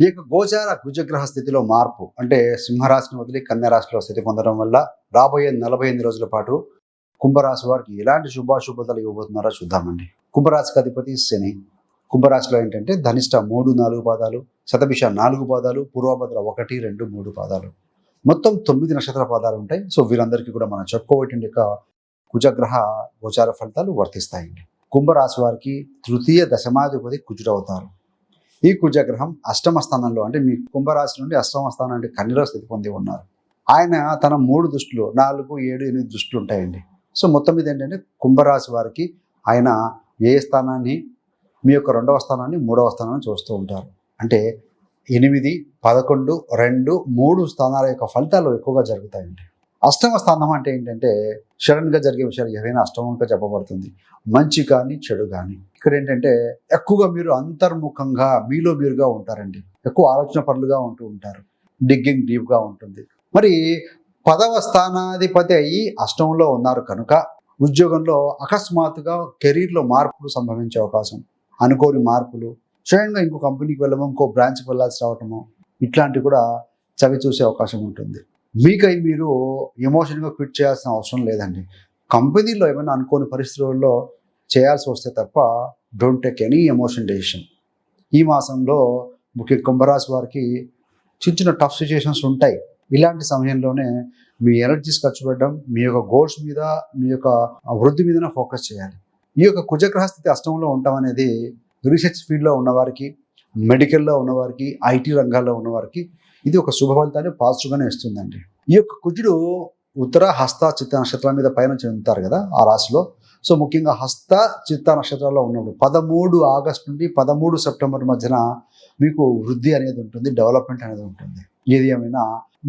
ఈ యొక్క గోచార కుజగ్రహ స్థితిలో మార్పు అంటే సింహరాశిని వదిలి కన్యారాశిలో స్థితి పొందడం వల్ల రాబోయే నలభై ఎనిమిది రోజుల పాటు కుంభరాశి వారికి ఎలాంటి శుభాశుభతలు ఇవ్వబోతున్నారో చూద్దామండి. కుంభరాశికి అధిపతి శని. కుంభరాశిలో ఏంటంటే ధనిష్ట మూడు నాలుగు పాదాలు శతభిష నాలుగు పాదాలు పూర్వభద్ర ఒకటి రెండు మూడు పాదాలు. మొత్తం తొమ్మిది నక్షత్ర పాదాలు ఉంటాయి. సో వీరందరికీ కూడా మనం చెప్పుకోవటం యొక్క కుజగ్రహ గోచార ఫలితాలు వర్తిస్తాయండి. కుంభరాశి వారికి తృతీయ దశమాధిపతి కుజుడవుతారు ఈ కుజగ్రహం అష్టమ స్థానంలో అంటే మీ కుంభరాశి నుండి అష్టమ స్థానం అంటే కన్యలో స్థితి పొంది ఉన్నారు. ఆయన తన మూడు దృష్టిలో నాలుగు ఏడు ఎనిమిది దృష్టిలు ఉంటాయండి. సో మొత్తం మీద ఏంటంటే కుంభరాశి వారికి ఆయన ఏ స్థానాన్ని మీ యొక్క రెండవ స్థానాన్ని మూడవ స్థానాన్ని చూస్తూ ఉంటారు. అంటే ఎనిమిది పదకొండు రెండు మూడు స్థానాల యొక్క ఫలితాలు ఎక్కువగా జరుగుతాయండి. అష్టమ స్థానం అంటే ఏంటంటే సడన్గా జరిగే విషయాలు ఏవైనా అష్టమంగా చెప్పబడుతుంది. మంచి కానీ చెడు కానీ. ఇక్కడ ఏంటంటే ఎక్కువగా మీరు అంతర్ముఖంగా మీలో మీరుగా ఉంటారండి. ఎక్కువ ఆలోచన పనులుగా ఉంటూ ఉంటారు. డిగ్గింగ్ డీప్గా ఉంటుంది. మరి పదవ స్థానాధిపతి అయ్యి అష్టంలో ఉన్నారు కనుక ఉద్యోగంలో అకస్మాత్తుగా కెరీర్లో మార్పులు సంభవించే అవకాశం. అనుకోని మార్పులు. స్వయంగా ఇంకో కంపెనీకి వెళ్ళము ఇంకో బ్రాంచ్కి వెళ్ళాల్సి రావటము ఇట్లాంటివి కూడా చవి చూసే అవకాశం ఉంటుంది. మీకై మీరు ఎమోషన్గా క్విట్ చేయాల్సిన అవసరం లేదండి. కంపెనీలో ఏమైనా అనుకోని పరిస్థితుల్లో చేయాల్సి వస్తే తప్ప don't take any emotion decision ఈ మాసంలో ముఖ్య కుంభరాశి వారికి చిన్న చిన్న టఫ్ సిచ్యుయేషన్స్ ఉంటాయి. ఇలాంటి సమయంలోనే మీ ఎనర్జీస్ ఖర్చు పెట్టడం మీ యొక్క గోల్స్ మీద మీ యొక్క వృద్ధి మీదనే ఫోకస్ చేయాలి. ఈ యొక్క కుజగ్రహ స్థితి అష్టంలో ఉండటం అనేది రీసెర్చ్ ఫీల్డ్లో ఉన్నవారికి మెడికల్లో ఉన్నవారికి ఐటీ రంగాల్లో ఉన్నవారికి ఇది ఒక శుభఫలితాన్ని పాజిటివ్గానే ఇస్తుందండి. ఈ యొక్క కుజుడు ఉత్తర హస్త చిత్త నక్షత్రాల మీద పైన చెందుతారు కదా ఆ రాశిలో. సో ముఖ్యంగా హస్త చిత్త నక్షత్రాల్లో ఉన్నప్పుడు పదమూడు ఆగస్టు నుండి పదమూడు సెప్టెంబర్ మధ్యన మీకు వృద్ధి అనేది ఉంటుంది డెవలప్మెంట్ అనేది ఉంటుంది. ఏది ఏమైనా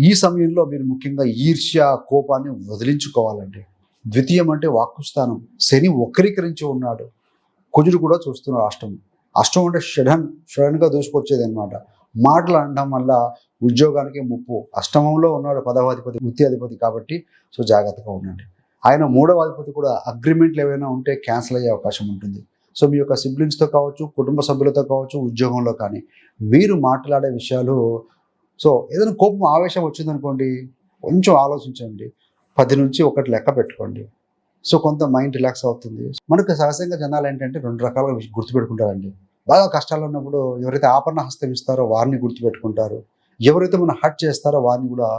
ఈ సమయంలో మీరు ముఖ్యంగా ఈర్ష్య కోపాన్ని వదిలించుకోవాలండి. ద్వితీయం అంటే వాక్కుస్థానం శని వక్రీకరించి ఉన్నాడు. కుజుడు కూడా చూస్తున్న రాష్ట్రం. అష్టం అంటే షడన్ షడన్గా దూసుకొచ్చేది అనమాట మాటలు అనడం వల్ల ఉద్యోగానికి ముప్పు. అష్టమంలో ఉన్నాడు పదవాధిపతి వృత్తి అధిపతి కాబట్టి సో జాగ్రత్తగా ఉండండి. ఆయన మూడవ అధిపతి కూడా అగ్రిమెంట్లు ఏవైనా ఉంటే క్యాన్సిల్ అయ్యే అవకాశం ఉంటుంది. సో మీ యొక్క సిబ్లింగ్స్తో కావచ్చు కుటుంబ సభ్యులతో కావచ్చు ఉద్యోగంలో కానీ మీరు మాట్లాడే విషయాలు సో ఏదైనా కోపం ఆవేశం వచ్చిందనుకోండి కొంచెం ఆలోచించండి. పది నుంచి ఒకటి లెక్క పెట్టుకోండి. సో కొంత మైండ్ రిలాక్స్ అవుతుంది. మనకు సహజంగా జనాలు ఏంటంటే రెండు రకాలుగా గుర్తుపెట్టుకుంటారండి. బాగా కష్టాలు ఉన్నప్పుడు ఎవరైతే ఆపరణ హస్తం ఇస్తారో వారిని గుర్తుపెట్టుకుంటారు. ఎవరైతే మనం హర్ట్ చేస్తారో వారిని కూడా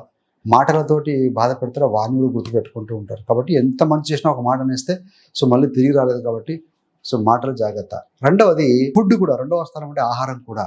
మాటలతోటి బాధ పెడతారో వారిని కూడా గుర్తుపెట్టుకుంటూ ఉంటారు. కాబట్టి ఎంత మంచి చేసినా ఒక మాట అనేస్తే సో మళ్ళీ తిరిగి రాలేదు కాబట్టి సో మాటలు జాగ్రత్త. రెండవది ఫుడ్ కూడా రెండవ స్థానం అంటే ఆహారం కూడా.